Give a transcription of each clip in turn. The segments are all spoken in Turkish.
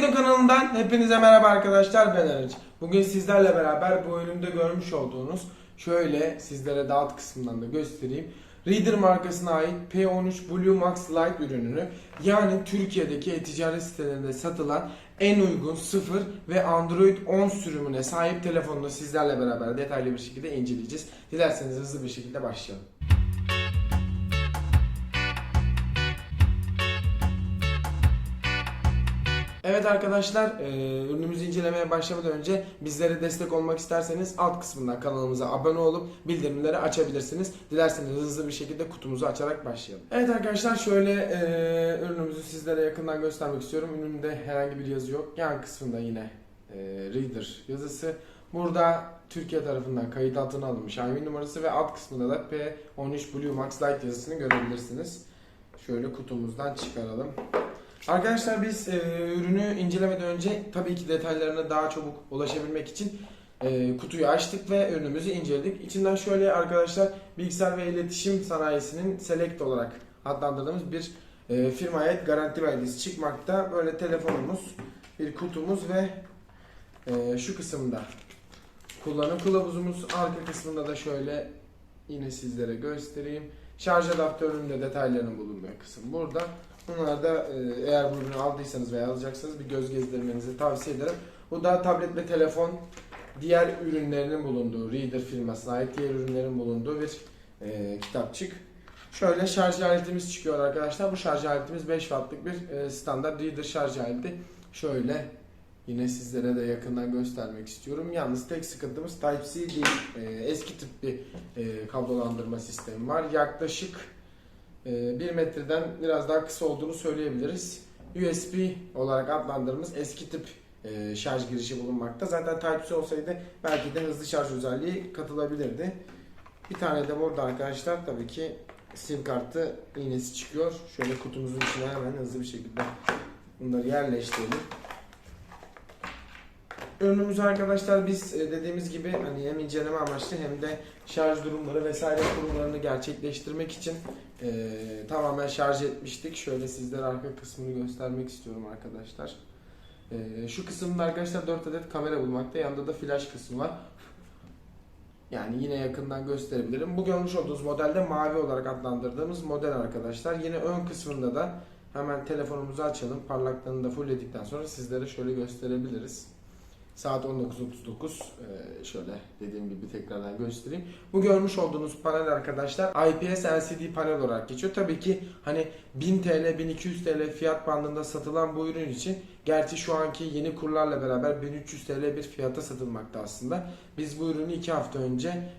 Tekno kanalından hepinize merhaba arkadaşlar ben Arıç. Bugün sizlerle beraber bu önümde görmüş olduğunuz şöyle sizlere dağıt kısmından da göstereyim. Reader markasına ait P13 Blue Max Lite ürününü yani Türkiye'deki e-ticaret sitelerinde satılan en uygun sıfır ve Android 10 sürümüne sahip telefonunu sizlerle beraber detaylı bir şekilde inceleyeceğiz. Dilerseniz hızlı bir şekilde başlayalım. Evet arkadaşlar, e, ürünümüzü incelemeye başlamadan önce bizlere destek olmak isterseniz alt kısmından kanalımıza abone olup bildirimleri açabilirsiniz. Dilerseniz hızlı bir şekilde kutumuzu açarak başlayalım. Evet arkadaşlar şöyle e, ürünümüzü sizlere yakından göstermek istiyorum. Ürünümde herhangi bir yazı yok. Yan kısmında yine e, Reader yazısı. Burada Türkiye tarafından kayıt altına alınmış IMEI numarası ve alt kısmında da P13 Blue Max Lite yazısını görebilirsiniz. Şöyle kutumuzdan çıkaralım. Arkadaşlar biz e, ürünü incelemeden önce tabii ki detaylarına daha çabuk ulaşabilmek için e, kutuyu açtık ve ürünümüzü inceledik. İçinden şöyle arkadaşlar bilgisayar ve iletişim sanayisinin Select olarak adlandırdığımız bir e, firmaya ait garanti belgesi çıkmakta. Böyle telefonumuz, bir kutumuz ve e, şu kısımda kullanım kılavuzumuz. Arka kısmında da şöyle yine sizlere göstereyim. Şarj adaptörünün de detaylarının bulunduğu kısım burada. Bunlar da e, eğer bu ürünü aldıysanız veya alacaksanız bir göz gezdirmenizi tavsiye ederim. Bu da tablet ve telefon diğer ürünlerinin bulunduğu Reader firmasına ait diğer ürünlerin bulunduğu bir e, kitapçık. Şöyle şarj aletimiz çıkıyor arkadaşlar. Bu şarj aletimiz 5 wattlık bir e, standart Reader şarj aleti. Şöyle yine sizlere de yakından göstermek istiyorum. Yalnız tek sıkıntımız Type-C değil. E, eski tip bir e, kablolandırma sistemi var. Yaklaşık 1 metreden biraz daha kısa olduğunu söyleyebiliriz. USB olarak adlandırdığımız eski tip e, şarj girişi bulunmakta. Zaten Type-C olsaydı belki de hızlı şarj özelliği katılabilirdi. Bir tane de burada arkadaşlar tabii ki sim kartı iğnesi çıkıyor. Şöyle kutumuzun içine hemen hızlı bir şekilde bunları yerleştirelim. Ürünümüzü arkadaşlar biz e, dediğimiz gibi hani hem inceleme amaçlı hem de şarj durumları vesaire kurumlarını gerçekleştirmek için e, tamamen şarj etmiştik. Şöyle sizlere arka kısmını göstermek istiyorum arkadaşlar. E, şu kısımda arkadaşlar 4 adet kamera bulmakta. Yanında da flash kısmı var. Yani yine yakından gösterebilirim. Bu görmüş olduğunuz modelde mavi olarak adlandırdığımız model arkadaşlar. Yine ön kısmında da hemen telefonumuzu açalım. Parlaklığını da fullledikten sonra sizlere şöyle gösterebiliriz. Saat 19.39. Ee, şöyle dediğim gibi tekrardan göstereyim. Bu görmüş olduğunuz panel arkadaşlar IPS LCD panel olarak geçiyor. Tabii ki hani 1000 TL 1200 TL fiyat bandında satılan bu ürün için gerçi şu anki yeni kurlarla beraber 1300 TL bir fiyata satılmakta aslında. Biz bu ürünü 2 hafta önce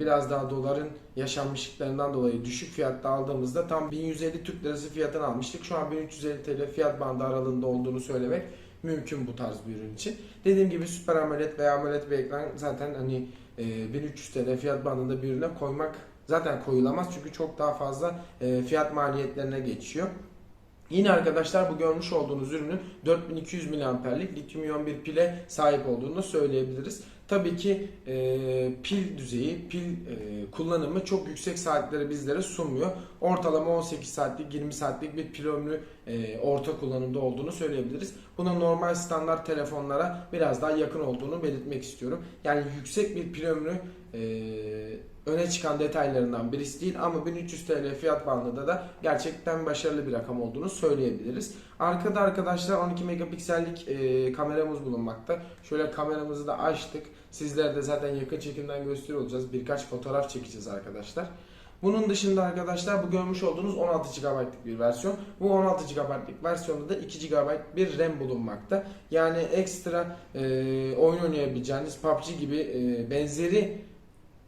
biraz daha doların yaşanmışlıklarından dolayı düşük fiyatta aldığımızda tam 1150 Türk Lirası fiyatını almıştık. Şu an 1350 TL fiyat bandı aralığında olduğunu söylemek mümkün bu tarz bir ürün için. Dediğim gibi Super AMOLED veya AMOLED bir ekran zaten hani e, 1300 TL fiyat bandında bir ürüne koymak zaten koyulamaz çünkü çok daha fazla e, fiyat maliyetlerine geçiyor. Yine arkadaşlar bu görmüş olduğunuz ürünün 4200 mAh'lik lityum iyon bir pile sahip olduğunu söyleyebiliriz. Tabii ki e, pil düzeyi, pil e, kullanımı çok yüksek saatleri bizlere sunmuyor. Ortalama 18 saatlik, 20 saatlik bir pil ömrü e, orta kullanımda olduğunu söyleyebiliriz. Buna normal standart telefonlara biraz daha yakın olduğunu belirtmek istiyorum. Yani yüksek bir pil ömrü öne çıkan detaylarından birisi değil ama 1300 TL fiyat bandında da gerçekten başarılı bir rakam olduğunu söyleyebiliriz. Arkada arkadaşlar 12 megapiksellik e, kameramız bulunmakta. Şöyle kameramızı da açtık. Sizlere de zaten yakın çekimden gösteriyor olacağız. Birkaç fotoğraf çekeceğiz arkadaşlar. Bunun dışında arkadaşlar bu görmüş olduğunuz 16 GB'lık bir versiyon. Bu 16 GB'lık versiyonda da 2 GB bir RAM bulunmakta. Yani ekstra e, oyun oynayabileceğiniz PUBG gibi e, benzeri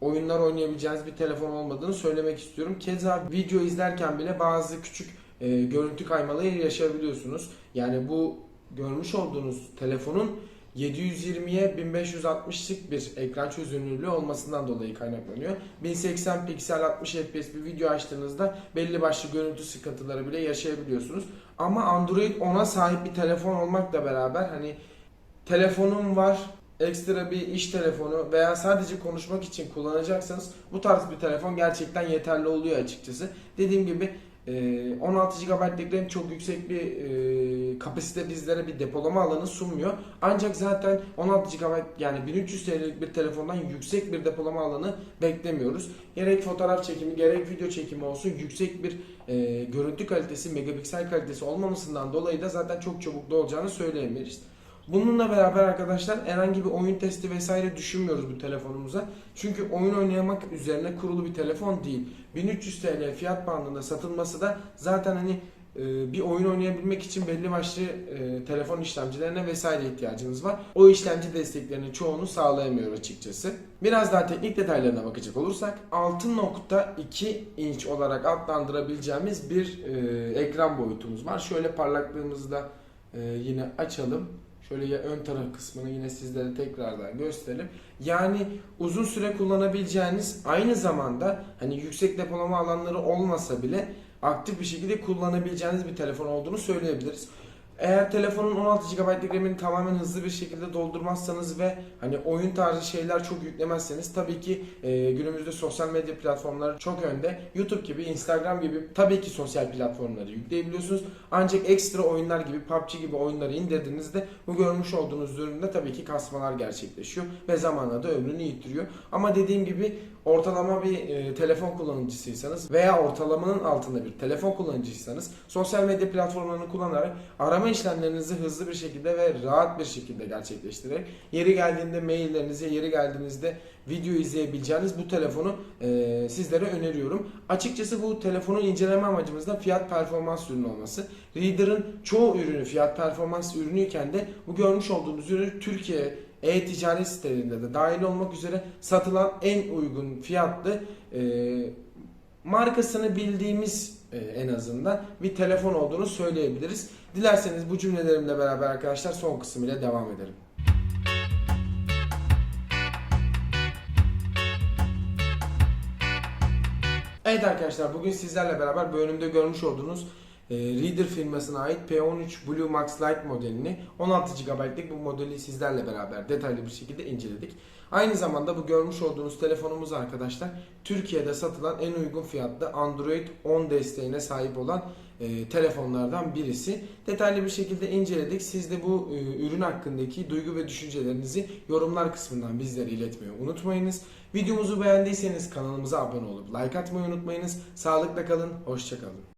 oyunlar oynayabileceğiniz bir telefon olmadığını söylemek istiyorum. Keza video izlerken bile bazı küçük e, görüntü kaymaları yaşayabiliyorsunuz. Yani bu görmüş olduğunuz telefonun 720'ye 1560'lık bir ekran çözünürlüğü olmasından dolayı kaynaklanıyor. 1080 piksel 60 fps bir video açtığınızda belli başlı görüntü sıkıntıları bile yaşayabiliyorsunuz. Ama Android 10'a sahip bir telefon olmakla beraber hani telefonum var ekstra bir iş telefonu veya sadece konuşmak için kullanacaksanız bu tarz bir telefon gerçekten yeterli oluyor açıkçası. Dediğim gibi e, 16 GB'lik RAM çok yüksek bir kapasite bizlere bir depolama alanı sunmuyor. Ancak zaten 16 GB yani 1300 TL'lik bir telefondan yüksek bir depolama alanı beklemiyoruz. Gerek fotoğraf çekimi gerek video çekimi olsun yüksek bir görüntü kalitesi, megapiksel kalitesi olmamasından dolayı da zaten çok çabuk dolacağını söyleyemeyiz. Bununla beraber arkadaşlar herhangi bir oyun testi vesaire düşünmüyoruz bu telefonumuza. Çünkü oyun oynamak üzerine kurulu bir telefon değil. 1300 TL fiyat bandında satılması da zaten hani e, bir oyun oynayabilmek için belli başlı e, telefon işlemcilerine vesaire ihtiyacınız var. O işlemci desteklerinin çoğunu sağlayamıyor açıkçası. Biraz daha teknik detaylarına bakacak olursak 6.2 inç olarak adlandırabileceğimiz bir e, ekran boyutumuz var. Şöyle parlaklığımızı da yine açalım. Şöyle ya ön taraf kısmını yine sizlere tekrardan gösterelim. Yani uzun süre kullanabileceğiniz aynı zamanda hani yüksek depolama alanları olmasa bile aktif bir şekilde kullanabileceğiniz bir telefon olduğunu söyleyebiliriz. Eğer telefonun 16 GB'lik RAM'ini tamamen hızlı bir şekilde doldurmazsanız ve hani oyun tarzı şeyler çok yüklemezseniz tabii ki e, günümüzde sosyal medya platformları çok önde. YouTube gibi, Instagram gibi tabii ki sosyal platformları yükleyebiliyorsunuz. Ancak ekstra oyunlar gibi PUBG gibi oyunları indirdiğinizde bu görmüş olduğunuz üründe tabii ki kasmalar gerçekleşiyor ve zamanla da ömrünü yitiriyor. Ama dediğim gibi ortalama bir e, telefon kullanıcısıysanız veya ortalamanın altında bir telefon kullanıcıysanız sosyal medya platformlarını kullanarak arama işlemlerinizi hızlı bir şekilde ve rahat bir şekilde gerçekleştirerek yeri geldiğinde maillerinize, yeri geldiğinizde video izleyebileceğiniz bu telefonu e, sizlere öneriyorum. Açıkçası bu telefonun inceleme amacımız da fiyat performans ürünü olması. Reader'ın çoğu ürünü fiyat performans ürünüyken de bu görmüş olduğunuz ürün Türkiye e-ticaret sitelerinde de dahil olmak üzere satılan en uygun fiyatlı e, markasını bildiğimiz e, en azından bir telefon olduğunu söyleyebiliriz. Dilerseniz bu cümlelerimle beraber arkadaşlar son kısım ile devam edelim. Evet arkadaşlar bugün sizlerle beraber bu önümde görmüş olduğunuz e, Reader firmasına ait P13 Blue Max Lite modelini 16 GB'lık bu modeli sizlerle beraber detaylı bir şekilde inceledik. Aynı zamanda bu görmüş olduğunuz telefonumuz arkadaşlar Türkiye'de satılan en uygun fiyatlı Android 10 desteğine sahip olan e, telefonlardan birisi. Detaylı bir şekilde inceledik. Siz de bu e, ürün hakkındaki duygu ve düşüncelerinizi yorumlar kısmından bizlere iletmeyi unutmayınız. Videomuzu beğendiyseniz kanalımıza abone olup like atmayı unutmayınız. Sağlıkla kalın, hoşçakalın.